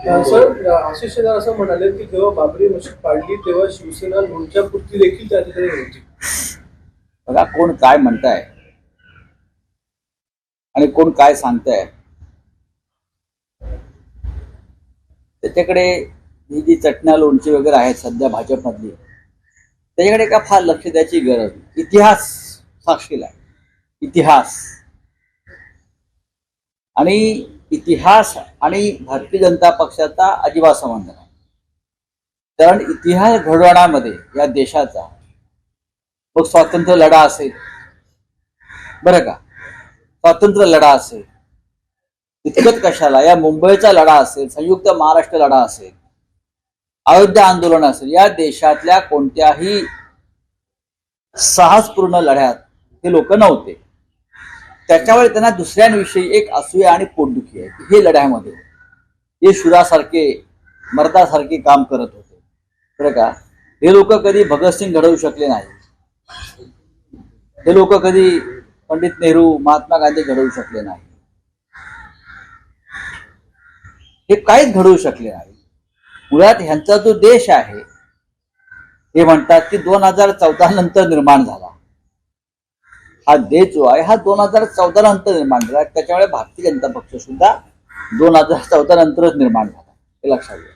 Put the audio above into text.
Sir Ashish Shelar असं म्हणाले की जेव्हा बाबरी मशीद पाडली तेव्हा शिवसेना लोणच्या पुरती देखील त्या ठिकाणी बघा कोण काय म्हणताय आणि कोण काय सांगताय. त्याच्याकडे ही जी चटण्या लोणची वगैरे आहेत सध्या भाजपमधली त्याच्याकडे का फार लक्ष द्यायची गरज? इतिहास साक्षीला आहे. इतिहास. आणि इतिहास आणि भारतीय जनता पक्षाचा अजिबात संबंध नाही कारण इतिहास घडवण्यामध्ये या देशाचा मग स्वातंत्र्य लढा असेल. बरं का? स्वातंत्र्य लढा असेल. इतकंच कशाला? या मुंबईचा लढा असेल संयुक्त महाराष्ट्र लढा असेल अयोध्या आंदोलन असेल या देशातल्या कोणत्याही साहसपूर्ण लढ्यात हे लोक नव्हते. त्याच्यामुळे त्यांना दुसऱ्यांविषयी एक असूया आणि पोटदुखी आहे. हे लढ्यामध्ये हे शुरासारखे मर्दासारखे काम करत होते. बरं का? हे लोक कधी भगतसिंग घडवू शकले नाही. हे लोक कधी पंडित नेहरू महात्मा गांधी घडवू शकले नाही. हे काहीच घडवू शकले नाही. मुळात ह्यांचा जो देश आहे हे म्हणतात की दोन हजार चौदा नंतर निर्माण झाला. हा देश जो आहे हा दोन हजार चौदा नंतर निर्माण झाला. त्याच्यामुळे भारतीय जनता पक्ष सुद्धा दोन हजार चौदा नंतरच निर्माण झाला. हे लक्षात घ्या.